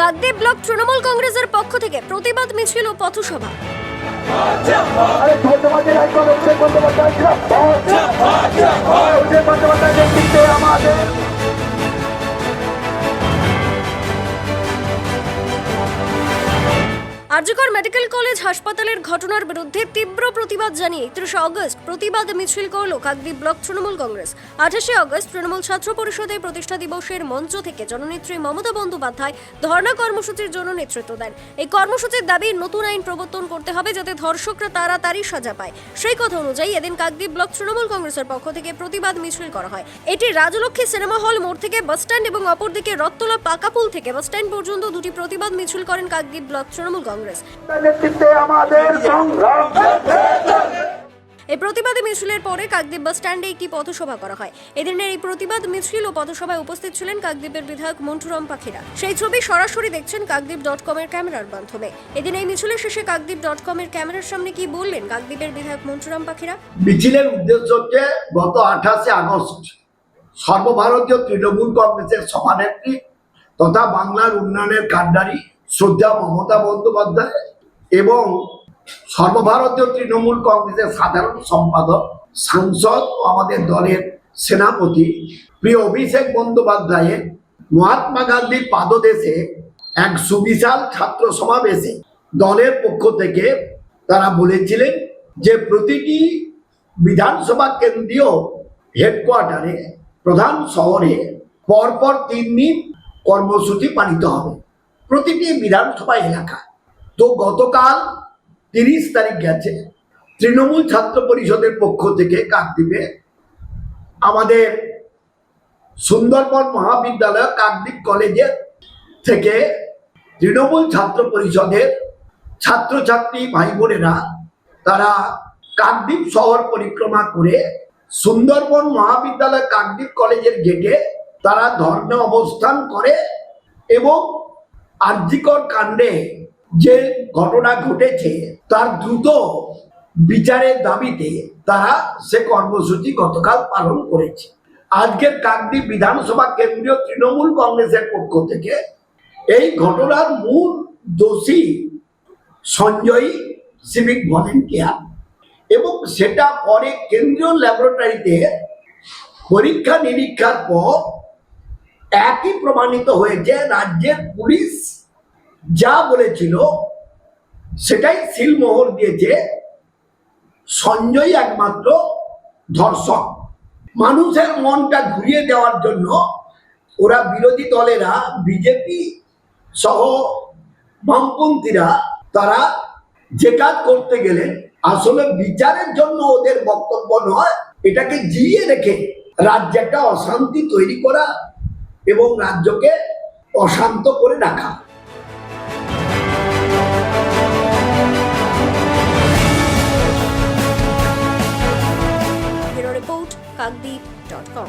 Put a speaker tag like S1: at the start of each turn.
S1: Kakdwip block Trinamool কংগ্রেসের পক্ষ থেকে প্রতিবাদ মিছিল ও পথসভা।
S2: আরে
S1: আরজিকর মেডিকেল কলেজ হাসপাতালের ঘটনার বিরুদ্ধে তীব্র প্রতিবাদ জানিয়ে একত্রিশে অগস্ট প্রতিবাদ মিছিল করল কাকদ্বীপ ব্লক তৃণমূল কংগ্রেস। আঠাশে অগস্ট তৃণমূল ছাত্র পরিষদের প্রতিষ্ঠা দিবসের মঞ্চ থেকে জননেত্রী মমতা বন্দ্যোপাধ্যায় ধর্ণা কর্মসূচির জন্য নেতৃত্ব দেন। এই কর্মসূচির দাবি নতুন আইন প্রবর্তন করতে হবে যাতে ধর্ষকরা তাড়াতাড়ি সাজা পায়। সেই কথা অনুযায়ী এদিন কাকদ্বীপ ব্লক তৃণমূল কংগ্রেসের পক্ষ থেকে প্রতিবাদ মিছিল করা হয়। এটি রাজলক্ষ্মী সিনেমা হল মোড় থেকে বাসস্ট্যান্ড এবং অপরদিকে রত্তলা পাকাপুল থেকে বাসস্ট্যান্ড পর্যন্ত দুটি প্রতিবাদ মিছিল করেন কাকদ্বীপ ব্লক তৃণমূল কংগ্রেস।
S2: নেতৃত্বে আমাদের সংগ্রাম।
S1: এই প্রতিবাদী মিছিলের পরে কাকদ্বীপ বাস স্ট্যান্ডে একটি পথসভা করা হয়। এদিনের এই প্রতিবাদ মিছিল ও পথসভায় উপস্থিত ছিলেন কাকদ্বীপের বিধায়ক মন্টুরাম পাখিরা সেই ছবি সরাসরি দেখছেন কাকদ্বীপ ডট কমের ক্যামেরার মাধ্যমে। এদিন এই মিছিলের শেষে কাকদ্বীপ ডট কমের ক্যামেরার সামনে কি বললেন কাকদ্বীপের বিধায়ক মন্টুরাম পাখিরা
S3: মিছিলের উদ্দেশ্য হচ্ছে গত আঠাশে আগস্ট সর্বভারতীয় তৃণমূল কংগ্রেসের সভানেত্রী তথা বাংলার উন্নয়নের কাণ্ডারি শ্রদ্ধা মমতা বন্দ্যোপাধ্যায় এবং সর্বভারতীয় তৃণমূল কংগ্রেসের সাধারণ সম্পাদক, সাংসদ ও আমাদের দলের সেনাপতি প্রিয় অভিষেক বন্দ্যোপাধ্যায়ের মহাত্মা গান্ধীর পাদদেশে এক সুবিশাল ছাত্র সমাবেশে দলের পক্ষ থেকে তারা বলেছিলেন যে প্রতিটি বিধানসভা কেন্দ্রীয় হেডকোয়ার্টারে, প্রধান শহরে পরপর তিন দিন কর্মসূচি পালিত হবে। প্রতিটি বিধানসভা এলাকা তো গতকাল তিরিশ তারিখ গেছে, তৃণমূল ছাত্র পরিষদের পক্ষ থেকে কাকদ্বীপে আমাদের সুন্দরবন মহাবিদ্যালয় কাকদ্বীপ কলেজের থেকে তৃণমূল ছাত্র পরিষদের ছাত্রছাত্রী ভাই বোনেরা তারা কাকদ্বীপ শহর পরিক্রমা করে সুন্দরবন মহাবিদ্যালয় কাকদ্বীপ কলেজের গেটে তারা ধর্ণা অবস্থান করে এবং আর্যিকর কাণ্ডে যে ঘটনা ঘটেছে, তার দ্রুত বিচারের দাবিতে তারা সে কর্মসূচি গতকাল পালন করেছে। আজকের কাকদ্বীপ বিধানসভা কেন্দ্রীয় তৃণমূল কংগ্রেসের পক্ষ থেকে এই ঘটনার মূল দোষী সঞ্জয়ী সিভিক ভলেন্টিয়ার এবং সেটা পরে কেন্দ্রীয় ল্যাবরেটরিতে পরীক্ষা নিরীক্ষার পর একই প্রমাণিত হয়েছে রাজ্যের পুলিশ যা বলেছিল, সেটাই সিলমোহর দিয়েছে। সঞ্জয় একমাত্র ধর্ষক। মানুষের মনটা ঘুরিয়ে দেওয়ার জন্য ওরা বিরোধী দলেরা, বিজেপি সহ বামপন্থীরা, তারা যে কাজ করতে গেলে আসলে বিচারের জন্য ওদের বক্তব্য নয়, এটাকে জিয়ে রেখে রাজ্যে একটা অশান্তি তৈরি করা এবং রাজ্যকে অশান্ত করে রাখা।
S1: Report Kakdwip dot com